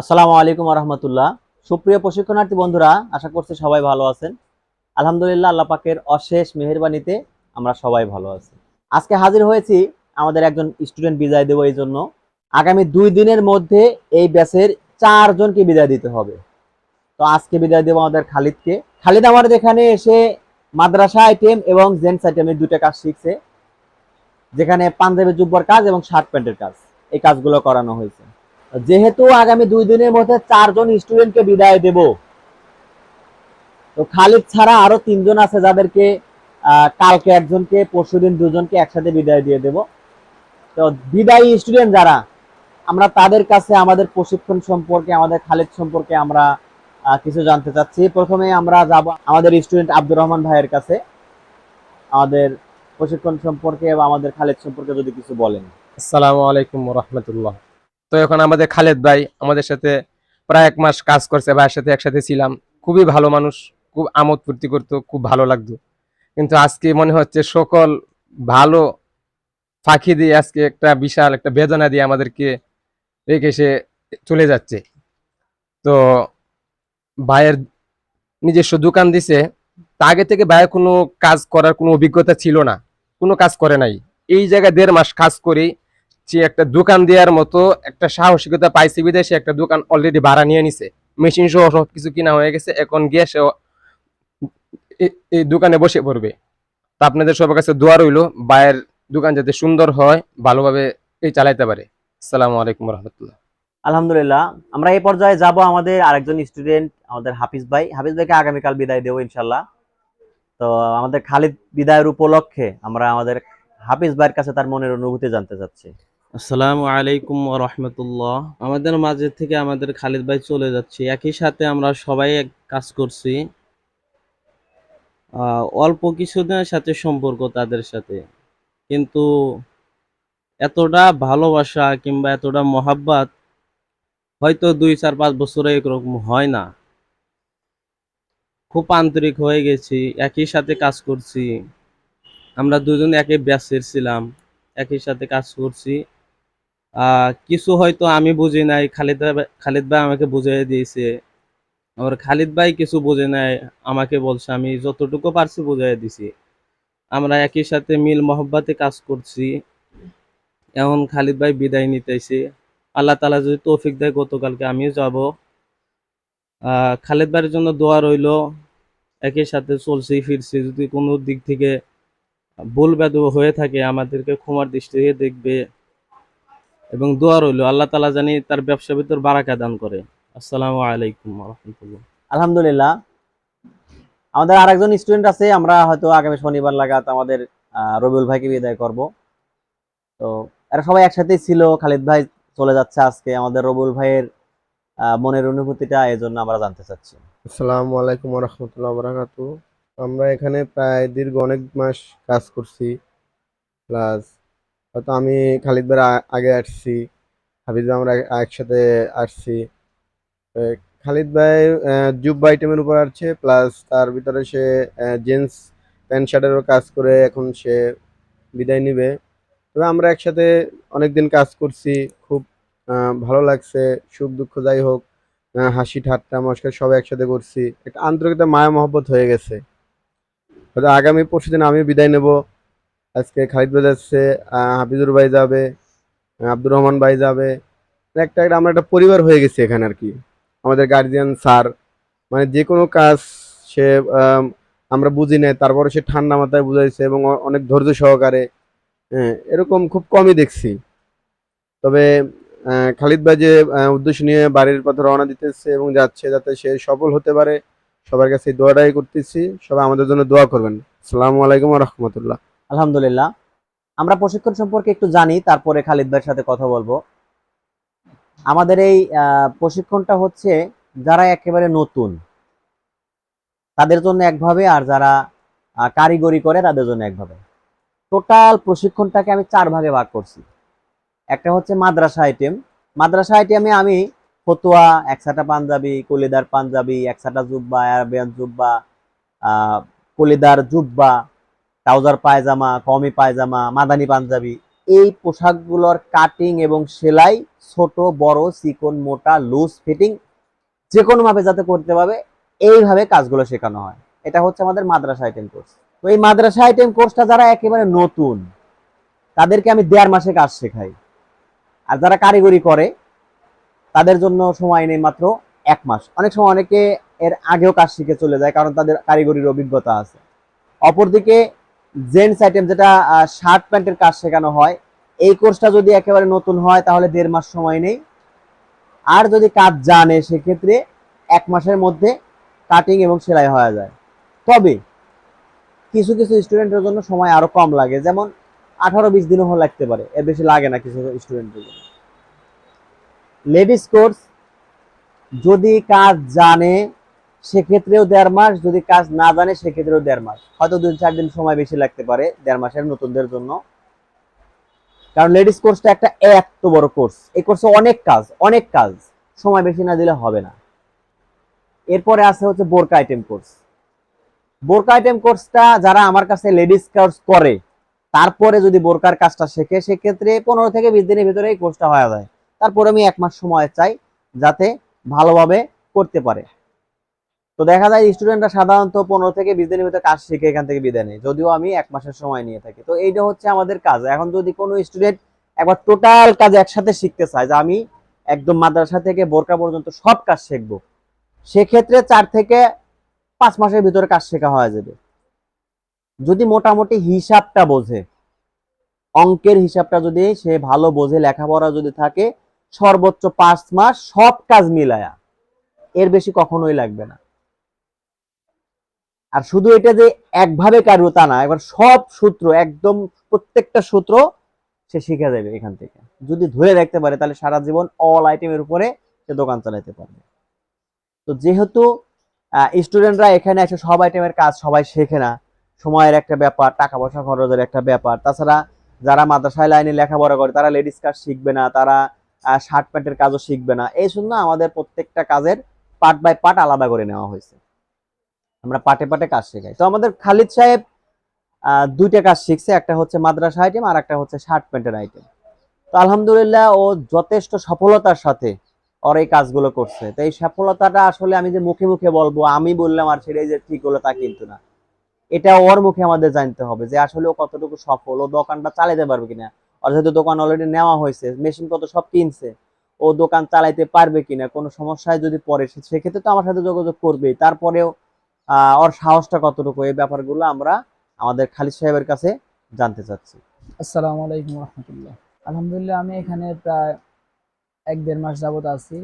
আসসালামু আলাইকুম রহমতুল্লাহ সুপ্রিয় প্রশিক্ষণার্থী বন্ধুরা, আশা করছি সবাই ভালো আছেন। আলহামদুলিল্লাহ, আল্লাহ পাকের অশেষ মেহেরবানিতে আমরা সবাই ভালো আছি। আজকে হাজির হয়েছি আমাদের একজন স্টুডেন্ট বিদায় দেবো এই জন্য। আগামী দুই দিনের মধ্যে এই ব্যাচের চারজনকে বিদায় দিতে হবে। তো আজকে বিদায় দেবো আমাদের খালিদকে। খালিদ আমাদের এখানে এসে মাদ্রাসা আইটেম এবং জেন্টস আইটেমের দুটো কাজ শিখছে। যেখানে পাঞ্জাবি জুব্বর কাজ এবং শার্ট প্যান্টের কাজ। এই কাজগুলো করানো হয়েছে। যেহেতু আগামী দুই দিনের মধ্যে চারজন স্টুডেন্টকে বিদায় দেব, তো খালিদ ছাড়া আরও তিনজন আছে যাদেরকে কালকে একজনকে পরশুদিন দুজনকে একসাথে বিদায় দিয়ে দেব। তো বিদায়ী স্টুডেন্ট যারা, আমরা তাদের কাছে আমাদের প্রশিক্ষণ সম্পর্কে, আমাদের খালিদ সম্পর্কে আমরা কিছু জানতে চাচ্ছি। প্রথমে আমরা যাব আমাদের স্টুডেন্ট আব্দুর রহমান ভাইয়ের কাছে। আমাদের প্রশিক্ষণ সম্পর্কে এবং আমাদের খালিদ সম্পর্কে যদি কিছু বলেন। আসসালামু আলাইকুম রহমতুল্লাহ। তো এখন আমাদের খালেদ ভাই আমাদের সাথে প্রায় এক মাস কাজ করছে, ভাইয়ের সাথে একসাথে ছিলাম। খুবই ভালো মানুষ, খুব আমোদ ফুর্তি করতো, খুব ভালো লাগতো। কিন্তু আজকে মনে হচ্ছে সকল ভালো ফাঁকি দিয়ে আজকে একটা বিশাল একটা বেদনা দিয়ে আমাদেরকে রেখে সে চলে যাচ্ছে। তো ভাইয়ের নিজস্ব দোকান দিছে, তা আগে থেকে ভাইয়ের কোনো কাজ করার কোনো অভিজ্ঞতা ছিল না, কোনো কাজ করে নাই। এই জায়গায় দেড় মাস কাজ করি সে একটা দোকান দেওয়ার মতো একটা সাহসিকতা পাইছে বিদেশে, একটা দোকান অলরেডি ভাড়া নিয়ে নিছে। মেশিন সহ সব কিছু কিনা হয়ে গেছে, এখন গিয়ে সে এই দোকানে বসে পড়বে। তা আপনাদের সবার কাছে দোয়া রইল বায়ের দোকান যাতে সুন্দর হয়, ভালোভাবে এই চালাইতে পারে। আসসালামু আলাইকুম রহমতুল্লাহ আলহামদুলিল্লাহ, আমরা এই পর্যায়ে যাব আমাদের আরেকজন স্টুডেন্ট আমাদের হাফিজ ভাই। হাফিজ ভাইকে আগামীকাল বিদায় দেবো ইনশাল্লাহ তো আমাদের খালিদ বিদায়ের উপলক্ষে আমরা আমাদের হাফিজ ভাইয়ের কাছে তার মনের অনুভূতি জানতে চাচ্ছি। আসসালামু আলাইকুম রহমতুল্লাহ। আমাদের মাঝে থেকে আমাদের খালিদ ভাই চলে যাচ্ছে। একই সাথে আমরা সবাই কাজ করছি। অল্প কিছুদিনের সাথে সম্পর্ক তাদের সাথে। কিন্তু এতটা ভালোবাসা কিংবা এতটা মহাব্বাত হয়তো দুই, চার, পাঁচ বছরে এরকম হয় না। খুব আন্তরিক হয়ে গেছি, একই সাথে কাজ করছি। আমরা দুজন একই ব্যাচের ছিলাম, একই সাথে কাজ করছি। কিছু হয়তো আমি বুঝি নাই, খালিদ খালিদ ভাই আমাকে বুঝিয়ে দিয়েছে। আবার খালিদ ভাই কিছু বুঝে নাই, আমাকে বলছে, আমি যতটুকু পারছি বুঝিয়ে দিছি। আমরা একই সাথে মিল মহব্বতে কাজ করছি। এখন খালিদ ভাই বিদায় নিতেছি আল্লাহ তালা যদি তৌফিক দেয়, গতকালকে আমিও যাব। খালিদ ভাইয়ের জন্য দোয়া রইল। একই সাথে চলছি, ফিরছি। যদি কোনো দিক থেকে ভুল বেদ হয়ে থাকে, আমাদেরকে ক্ষমার দৃষ্টিতে দেখবে। এবং দোয়া রইল আল্লাহ তালা জানি তার ব্যবসা ভিতর বারাকা দান করে। আসসালামু আলাইকুম রহমতুল্লাহ। আলহামদুলিল্লাহ। আমাদের আরেকজন স্টুডেন্ট আছে আমরা হয়তো আগামী শনিবার লাগাত আমাদের রবিউল ভাইকে বিদায় করব। তো এরা সবাই একসাথেই ছিল খালিদ ভাই চলে যাচ্ছে আজকে। আমাদের রবিউল ভাইয়ের আহ, মনের অনুভূতিটা এই জন্য আমরা জানতে চাচ্ছি। আসসালামু আলাইকুম রহমতুল্লাহ বরাকাতু আমরা এখানে প্রায় দীর্ঘ অনেক মাস কাজ করছি প্লাস হয়তো আমি খালিদ ভাই আগে আসছি, হাফিজ ভাই আমরা একসাথে আসছি। খালিদ ভাই জুব আইটেমের উপর আসছে প্লাস তার ভিতরে সে জিন্স প্যান্ট শার্টেরও কাজ করে এখন সে বিদায় নিবে। তবে আমরা একসাথে অনেক দিন কাজ করছি, খুব ভালো লাগছে, সুখ দুঃখ যাই হোক হাসি, ঠাট্টা, মস্কার সব একসাথে করছি। একটা আন্তরিকতা, মায়া, মহব্বত হয়ে গেছে। হয়তো আগামী পরশু দিন আমি বিদায় নেব। আজকে খালিদ ভাই যাচ্ছে হাফিজুর ভাই যাবে আব্দুর রহমান ভাই যাবে। একটা একটা আমরা একটা পরিবার হয়ে গেছি এখানে আর কি। আমাদের গার্জিয়ান স্যার মানে যে কোনো কাজ সে আমরা বুঝি নাই তারপরে সে ঠান্ডা মাথায় বুঝাইছে এবং অনেক ধৈর্য সহকারে হ্যাঁ এরকম খুব কমই দেখছি। তবে খালিদ ভাই যে উদ্দেশ্য নিয়ে বাড়ির পথে রওনা দিতেছে এবং যাচ্ছে, যাতে সে সফল হতে পারে, সবার কাছে দোয়াটাই করতেছি। সবাই আমাদের জন্য দোয়া করবেন। আসসালামু আলাইকুম রহমতুল্লাহ। আলহামদুলিল্লাহ। আমরা প্রশিক্ষণ সম্পর্কে একটু জানি, তারপরে খালিদ ভাইয়ের সাথে কথা বলব। আমাদের এই প্রশিক্ষণটা হচ্ছে যারা একেবারে নতুন, তাদের জন্য একভাবে, আর যারা কারিগরি করে, তাদের জন্য একভাবে। টোটাল প্রশিক্ষণটাকে আমি চার ভাগে ভাগ করছি। একটা হচ্ছে মাদ্রাসা আইটেম। মাদ্রাসা আইটেমে আমি ফতুয়া একসাটা পাঞ্জাবি, কলিদার পাঞ্জাবি একসাটা জুব্বা অ্যারাবিয়ান জুব্বা কলিদার জুব্বা ট্রাউজার পায়জামা, কমি পায়জামা, মাদানি পাঞ্জাবি, এই পোশাকগুলোর কাটিং এবং সেলাই ছোট, বড়, চিকন, মোটা লুজ ফিটিং যে কোনো ভাবে যাতে করতে পারবে, এইভাবে কাজগুলো শেখানো হয়। এটা হচ্ছে আমাদের মাদ্রাসা আইটেম কোর্স তো এই মাদ্রাসা আইটেম কোর্সটা যারা একেবারে নতুন, তাদেরকে আমি দেড় মাসে কাজ শেখাই। আর যারা কারিগরি করে, তাদের জন্য সময় নেই মাত্র এক মাস। অনেক সময় অনেকে এর আগেও কাজ শিখে চলে যায়, কারণ তাদের কারিগরির অভিজ্ঞতা আছে। অপরদিকে জেন্টস আইটেম যেটা শার্ট প্যান্টের কাজ শেখানো হয়। এই কোর্সটা যদি একেবারে নতুন হয়, তাহলে দেড় মাস সময় নেই। আর যদি কাজ জানে, সেক্ষেত্রে এক মাসের মধ্যে কাটিং এবং সেলাই হওয়া যায়। তবে কিছু কিছু স্টুডেন্টের জন্য সময় আরও কম লাগে। যেমন আঠারো বিশ দিনও লাগতে পারে। এর বেশি লাগে না কিছু স্টুডেন্টের জন্য। লেডিস কোর্স, যদি কাজ জানে সেক্ষেত্রেও দেড় মাস, যদি কাজ না জানে, সেক্ষেত্রেও দেড় মাস। হয়তো দুই, চার দিন সময় বেশি লাগতে পারে দেড় মাসের নতুনদের জন্য। কারণ লেডিস কোর্সটা একটা এত বড় কোর্স। এই কোর্সে অনেক কাজ অনেক কাজ। সময় বেশি না দিলে হবে না। এরপরে আছে হচ্ছে বোরকা আইটেম কোর্স। বোরকা আইটেম কোর্সটা যারা আমার কাছে লেডিস কোর্স করে, তারপরে যদি বোরকার কাজটা শেখে, সেক্ষেত্রে পনেরো থেকে বিশ দিনের ভিতরে এই কোর্সটা হয়ে যায়। তারপরে আমি এক মাস সময় চাই যাতে ভালোভাবে করতে পারে। তো দেখা যায় স্টুডেন্টরা সাধারণত পনেরো থেকে বিশ দিনের ভিতরে কাজ শিখে এখান থেকে বিদায় নেয়। যদিও আমি এক মাসের সময় নিয়ে থাকি। তো এইটা হচ্ছে আমাদের কাজ। এখন যদি কোনো স্টুডেন্ট একবার টোটাল কাজ একসাথে শিখতে চায়, যে আমি একদম মাদ্রাসা থেকে বোরকা পর্যন্ত সব কাজ শিখব, সেক্ষেত্রে চার থেকে পাঁচ মাসের ভিতরে কাজ শেখা হয়ে যাবে। যদি মোটামুটি হিসাবটা বোঝে, অঙ্কের হিসাবটা যদি সে ভালো বোঝে, লেখাপড়া যদি থাকে, সর্বোচ্চ পাঁচ মাস সব কাজ মিলায়া। এর বেশি কখনোই লাগবে না। আর শুধু এটা যে একভাবে কারও তা না, এবার সব সূত্র, একদম প্রত্যেকটা সূত্র সে শিখে যাবে এখান থেকে। যদি ধরে রাখতে পারে, তাহলে সারা জীবন অল আইটেমের উপরে সে দোকান চালাতে পারবে। তো যেহেতু স্টুডেন্টরা এখানে এসে সব আইটেমের কাজ সবাই শেখে না, সময়ের একটা ব্যাপার টাকা পয়সা খরচের একটা ব্যাপার, তাছাড়া যারা মাদ্রাসায় লাইনে লেখাপড়া করে, তারা লেডিস কাজ শিখবে না, তারা শার্ট প্যান্টের কাজও শিখবে না। এই জন্য আমাদের প্রত্যেকটা কাজের পার্ট বাই পার্ট আলাদা করে নেওয়া হয়েছে। আমরা পাটে পাটে কাজ শেখাই। তো আমাদের খালিদ সাহেব দুইটা কাজ শিখছে, একটা হচ্ছে মাদ্রাসা আইটেম আর একটা হচ্ছে শার্ট প্যান্টের আইটেম তো আলহামদুলিল্লাহ ও যথেষ্ট সফলতার সাথে ওর এই কাজগুলো করছে। তো এই সফলতাটা আসলে আমি যে মুখে মুখে বলব, আমি বললাম আর সেটাই যে ঠিক হলো তা কিন্তু না। এটা ওর মুখে আমাদের জানতে হবে যে আসলে ও কতটুকু সফল, ও দোকানটা চালাতে পারবে কিনা? ওর যেহেতু দোকান অলরেডি নেওয়া হয়েছে মেশিন কত সব কিনছে, ও দোকান চালাইতে পারবে কিনা? কোনো সমস্যায় যদি সে- সেক্ষেত্রে তো আমার সাথে যোগাযোগ করবেই। তারপরেও ওর সাহসটা কতটুকু? এই ব্যাপারগুলো আমরা আমাদের খালিদ সাহেবের কাছে জানতে চাচ্ছি। আসসালামু আলাইকুম রহমতুল্লাহ। আলহামদুলিল্লাহ, আমি এখানে প্রায় এক দেড় মাস যাবত আছি।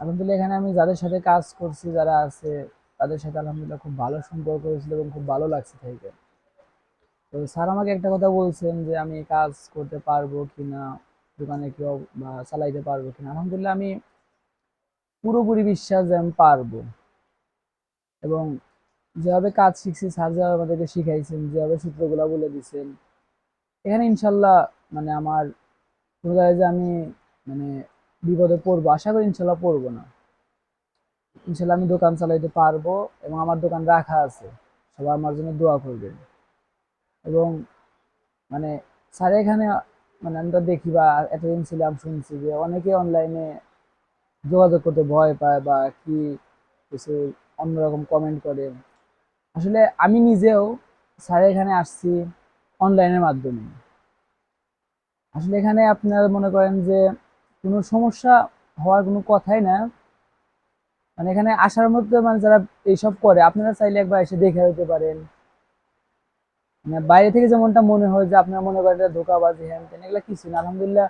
আলহামদুলিল্লাহ, এখানে আমি যাদের সাথে কাজ করছি, যারা আছে, তাদের সাথে আলহামদুলিল্লাহ খুব ভালো সম্পর্ক হয়েছিল এবং খুব ভালো লাগছে থেকে তো স্যার আমাকে একটা কথা বলছেন যে, আমি কাজ করতে পারব কিনা, দোকানে কেউ বা চালাইতে পারব কিনা। আলহামদুলিল্লাহ, আমি পুরোপুরি বিশ্বাস যে আমি পারব। এবং যেভাবে কাজ শিখছি স্যার যেভাবে আমাদেরকে শিখাইছেন, যেভাবে সূত্রগুলো বলে দিচ্ছেন এখানে ইনশাল্লাহ মানে আমার কোনো যে আমি মানে বিপদে পড়ব, আশা করি ইনশাল্লাহ পড়ব না। ইনশাল্লাহ আমি দোকান চালাইতে পারব এবং আমার দোকান রাখা আছে। সবাই আমার জন্য দোয়া করবেন। এবং মানে স্যার এখানে মানে আমি তো দেখি বা এতদিন ছিলাম, শুনছি যে অনেকে অনলাইনে যোগাযোগ করতে ভয় পায় বা কি কিছু অন্যরকম কমেন্ট করে। আসলে আমি নিজেও স্যার এখানে আসছি অনলাইনের মাধ্যমে। আসলে এখানে আপনারা মনে করেন যে কোনো সমস্যা হওয়ার কোনো কথাই না। মানে এখানে আসার মধ্যে মানে যারা এইসব করে, আপনারা চাইলে একবার এসে দেখে যেতে পারেন। মানে বাইরে থেকে যেমনটা মনে হয় যে আপনারা মনে করেন ধোকাবাজি হ্যান ত্যান এগুলো কিছু না। আলহামদুলিল্লাহ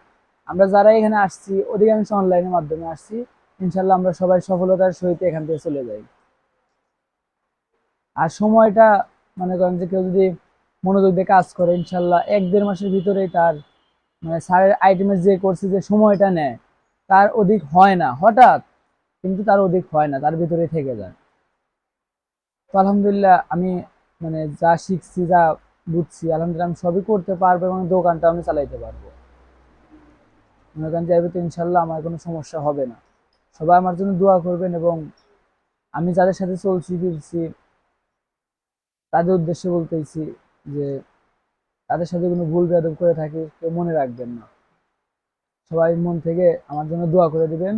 আমরা যারা এখানে আসছি, অধিকাংশ অনলাইনের মাধ্যমে আসছি। ইনশাল্লাহ আমরা সবাই সফলতার সহিত এখান থেকে চলে যাই। আর সময়টা মনে করেন যে কেউ যদি মনোযোগ দিয়ে কাজ করে, ইনশাল্লাহ এক দেড় মাসের ভিতরেই তার মানে স্যারের আইটেমের যে করছে যে সময়টা নেয়, তার অধিক হয় না, হঠাৎ। কিন্তু তার অধিক হয় না, তার ভিতরে থেকে যায়। তো আলহামদুলিল্লাহ আমি মানে যা শিখছি, যা বুঝছি, আলহামদুলিল্লাহ আমি সবই করতে পারব এবং দোকানটা আমি চালাইতে পারব। মনে করেন যে এর ভিতরে ইনশাল্লাহ আমার কোনো সমস্যা হবে না। সবাই আমার জন্য দোয়া করবেন এবং আমি যাদের সাথে চলছি, ফিরছি তাদের উদ্দেশ্যে বলতেছি যে তাদের সাথে কোনো ভুল বেয়াদব করে থাকি কেউ মনে রাখবেন না। সবাই মন থেকে আমার জন্য দোয়া করে দিবেন।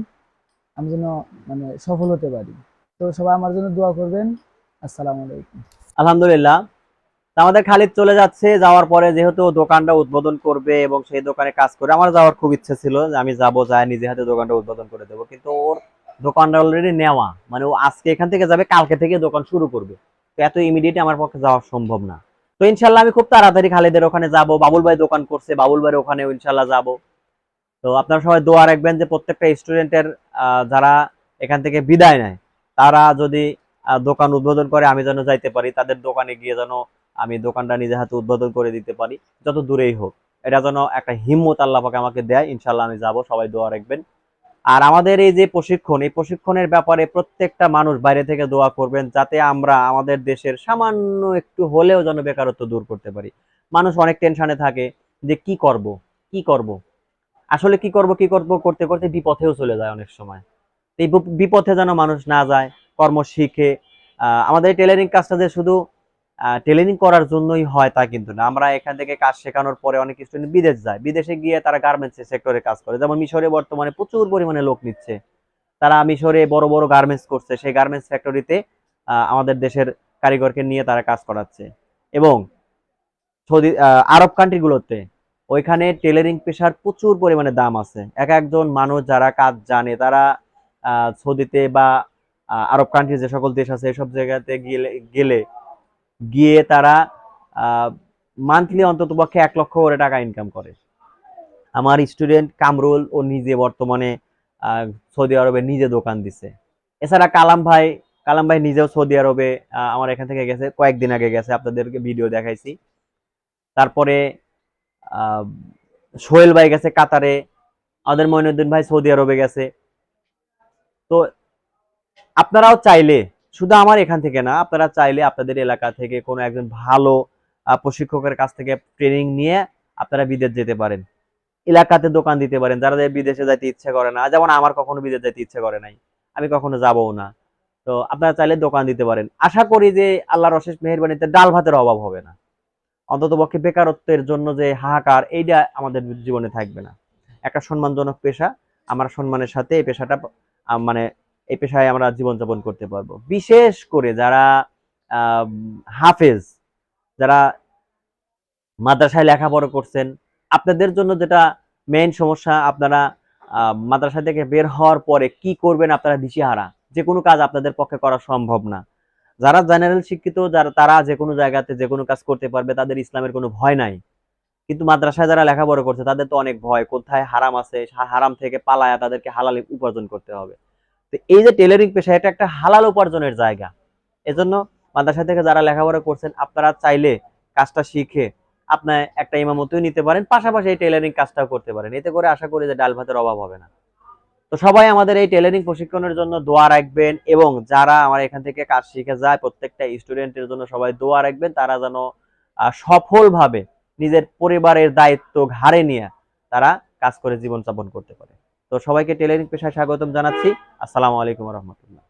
আমি যেন মানে সফল হতে পারি। তো সবাই আমার জন্য দোয়া করবেন। আসসালামু আলাইকুম। আলহামদুলিল্লাহ। আমাদের খালিদ চলে যাচ্ছে। যাওয়ার পরে যেহেতু দোকানটা উদ্বোধন করবে এবং সেই দোকানে কাজ করে, আমার যাওয়ার খুব ইচ্ছে ছিল যে আমি যাব যাই নিজে হাতে দোকানটা উদ্বোধন করে দেবো। কিন্তু ওর দোকানটা অলরেডি নেওয়া। মানে ও আজকে এখান থেকে যাবে, কালকে থেকে দোকান শুরু করবে। এত ইমিডিয়েট আমার পক্ষে যাওয়া সম্ভব না। তো ইনশাল্লাহ আমি খুব তাড়াতাড়ি খালিদের ওখানে যাব, বাবুল ভাই দোকান করছে, বাবুল ভাইয়ের ওখানে ইনশাল্লাহ যাব। তো আপনারা সবাই দোয়া রাখবেন যে প্রত্যেকটা স্টুডেন্টের যারা এখান থেকে বিদায় নেয়, তারা যদি দোকান উদ্বোধন করে আমি যেন যাইতে পারি, তাদের দোকানে গিয়ে যেন আমি দোকানটা নিজে হাতে উদ্বোধন করে দিতে পারি, যত দূরেই হোক। এটা যেন একটা হিম্মত আল্লাহ পাকে আমাকে দেয় ইনশাল্লাহ আমি যাব, সবাই দোয়া রাখবেন। আর আমাদের এই যে প্রশিক্ষণ, এই প্রশিক্ষণের ব্যাপারে প্রত্যেকটা মানুষ বাইরে থেকে দোয়া করবেন যাতে আমরা আমাদের দেশের সামান্য একটু হলেও যেন বেকারত্ব দূর করতে পারি। মানুষ অনেক টেনশনে থাকে যে কি করব কি করব? আসলে কি করব কি করব করতে করতে বিপথেও চলে যায় অনেক সময়। এই বিপথে যেন মানুষ না যায়, কর্ম শিখে আমাদের টেলারিং কাজটা যে শুধু টেলারিং করার জন্যই হয় তা কিন্তু না। আমরা এখান থেকে কাজ শেখানোর পরে অনেক স্টুডেন্ট বিদেশ যায়। বিদেশে গিয়ে তারা গার্মেন্টস সেক্টরে কাজ করে। যেমন মিশরে বর্তমানে প্রচুর পরিমাণে লোক নিচ্ছে। তারা মিশরে বড় বড় গার্মেন্টস করছে। সেই গার্মেন্টস ফ্যাক্টরিতে আমাদের দেশের কারিগরকে নিয়ে তারা কাজ করাচ্ছে। এবং সৌদি আরব কান্ট্রিগুলোতে ওইখানে টেলারিং পেশার প্রচুর পরিমাণে দাম আছে। এক একজন মানুষ যারা কাজ জানে, তারা সৌদিতে বা আরব কান্ট্রি যে সকল দেশ আছে, এসব জায়গাতে গেলে গেলে গিয়ে তারা মান্থলি অন্তত পক্ষে এক লক্ষ করে টাকা ইনকাম করে। আমার স্টুডেন্ট কামরুল, ও নিজে বর্তমানে সৌদি আরবে নিজে দোকান দিছে। এছাড়া কালাম ভাই কালাম ভাই নিজেও সৌদি আরবে আমার এখান থেকে গেছে, কয়েকদিন আগে গেছে, আপনাদেরকে ভিডিও দেখাইছি। তারপরে সোহেল ভাই গেছে কাতারে আমাদের মইনুদ্দিন ভাই সৌদি আরবে গেছে। তো, আপনারাও চাইলে শুধু আমার এখান থেকে না, আপনারা চাইলে আপনাদের এলাকা থেকে কোনো একজন ভালো প্রশিক্ষকের কাছ থেকে ট্রেনিং নিয়ে আপনারা বিদেশ যেতে পারেন। এলাকাতে দোকান দিতে পারেন, যারা বিদেশে যাইতে ইচ্ছে করে না, যেমন আমার কখনো বিদেশ যাইতে ইচ্ছে করে নাই, আমি কখনো যাবও না। তো আপনারা চাইলে দোকান দিতে পারেন। আশা করি যে আল্লাহর অশেষ মেহেরবানিতে ডাল ভাতের অভাব হবে না। অন্তত পক্ষে বেকারত্বের জন্য যে হাহাকার, এইটা আমাদের জীবনে থাকবে না। একটা সম্মানজনক পেশা, আমরা সম্মানের সাথে এই পেশাটা মানে এই পেশায় আমরা জীবনযাপন করতে পারব। বিশেষ করে যারা হাফেজ, যারা মাদ্রাসায় লেখাপড়া করছেন, আপনাদের জন্য যেটা মেইন সমস্যা, আপনারা মাদ্রাসা থেকে বের হওয়ার পরে কি করবেন আপনারা দিশেহারা? যে কোনো কাজ আপনাদের পক্ষে করা সম্ভব না। যারা জেনারেল শিক্ষিত, যারা, তারা যে কোনো জায়গাতে যে কোনো কাজ করতে পারবে, তাদের ইসলামের কোনো ভয় নাই। কিন্তু মাদ্রাসায় যারা লেখাপড়া করছে, তাদের তো অনেক ভয়, কোথায় হারাম আছে, হারাম থেকে পালায়া তাদেরকে হালাল উপার্জন করতে হবে। তো এই যে টেলারিং পেশা, এটা একটা হালাল উপার্জনের জায়গা। এজন্য মাদ্রাসা থেকে যারা লেখাপড়া করছেন, আপনারা চাইলে কাজটা শিখে আপনার একটা ইমামতিও নিতে পারেন, পাশাপাশি এই টেলারিং কাজটাও করতে পারেন। এতে করে আশা করি যে ডাল ভাতের অভাব হবে না। তো সবাই আমাদের এই টেলারিং প্রশিক্ষণের জন্য দোয়া রাখবেন এবং যারা আমার এখান থেকে কাজ শিখে যায়, প্রত্যেকটা স্টুডেন্টের জন্য সবাই দোয়া রাখবেন, তারা যেন সফলভাবে নিজের পরিবারের দায়িত্ব ঘাড়ে নিয়ে তারা কাজ করে জীবনযাপন করতে পারে। তো সবাইকে টেলারিং পেশায় স্বাগতম জানাচ্ছি। আসসালামু আলাইকুম রহমতুল্লাহ।